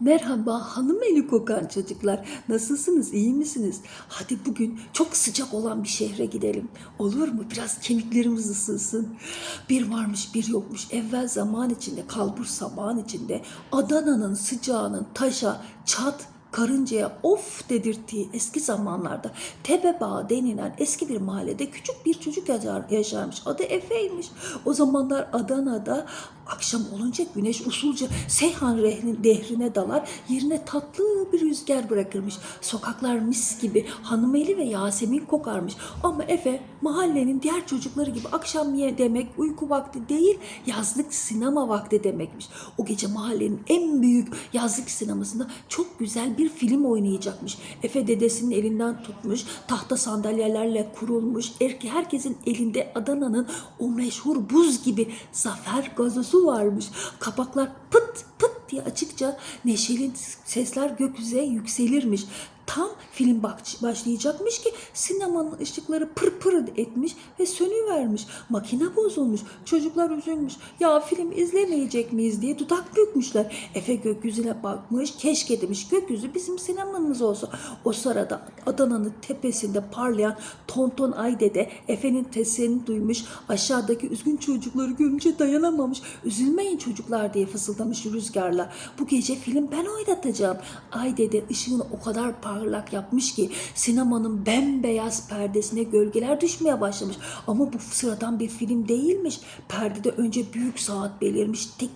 Merhaba hanım eli kokan çocuklar. Nasılsınız? iyi misiniz? Hadi bugün çok sıcak olan bir şehre gidelim. Olur mu? Biraz kemiklerimiz ısınsın. Bir varmış bir yokmuş. Evvel zaman içinde, kalbur zaman içinde Adana'nın sıcağının taşa, çat, karıncaya of dedirttiği eski zamanlarda Tebebağ denilen eski bir mahallede küçük bir çocuk yaşar, yaşarmış. Adı Efe'ymiş. O zamanlar Adana'da akşam olunca güneş usulca Seyhan rehrin, dehrine dalar yerine tatlı bir rüzgar bırakırmış. Sokaklar mis gibi hanımeli ve Yasemin kokarmış. Ama Efe mahallenin diğer çocukları gibi akşam ye demek uyku vakti değil yazlık sinema vakti demekmiş. O gece mahallenin en büyük yazlık sinemasında çok güzel bir film oynayacakmış. Efe dedesinin elinden tutmuş, tahta sandalyelerle kurulmuş, erke herkesin elinde Adana'nın o meşhur buz gibi zafer gazosu varmış. Kapaklar pıt pıt diye açıkça neşeli sesler gökyüzüne yükselirmiş. Tam film başlayacakmış ki sinemanın ışıkları pır pır etmiş ve sönüvermiş. Makine bozulmuş. Çocuklar üzülmüş. Ya film izlemeyecek miyiz diye dudak bükmüşler. Efe gökyüzüne bakmış. Keşke demiş gökyüzü bizim sinemamız olsa. O sırada Adana'nın tepesinde parlayan Tonton Aydede Efe'nin tesini duymuş. Aşağıdaki üzgün çocukları görünce dayanamamış. Üzülmeyin çocuklar diye fısıldamış rüzgarla. Bu gece film ben oynatacağım. Aydede ışığını o kadar parlak yapmış ki sinemanın bembeyaz perdesine gölgeler düşmeye başlamış. Ama bu sıradan bir film değilmiş. Perdede önce büyük saat belirmiş. Tik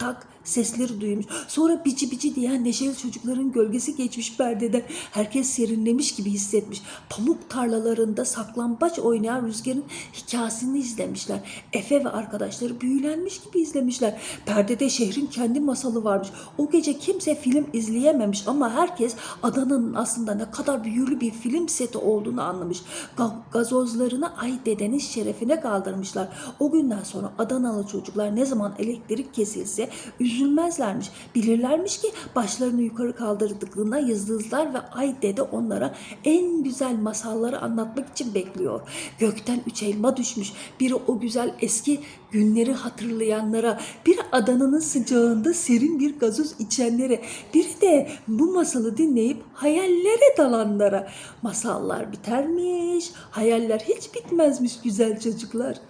tak sesleri duymuş. Sonra bici bici diyen neşeli çocukların gölgesi geçmiş perdeden. Herkes serinlemiş gibi hissetmiş. Pamuk tarlalarında saklambaç oynayan rüzgarın hikayesini izlemişler. Efe ve arkadaşları büyülenmiş gibi izlemişler. Perdede şehrin kendi masalı varmış. O gece kimse film izleyememiş ama herkes Adana'nın aslında ne kadar büyülü bir film seti olduğunu anlamış. Ga- gazozlarını ay dedenin şerefine kaldırmışlar. O günden sonra Adanalı çocuklar ne zaman elektrik kesilse üzülmezlermiş. Bilirlermiş ki başlarını yukarı kaldırdıklarında yıldızlar ve ay dede onlara en güzel masalları anlatmak için bekliyor. Gökten üç elma düşmüş. Biri o güzel eski günleri hatırlayanlara, bir Adana'nın sıcağında serin bir gazoz içenlere, biri de bu masalı dinleyip hayallere dalanlara. Masallar bitermiş, hayaller hiç bitmezmiş güzel çocuklar.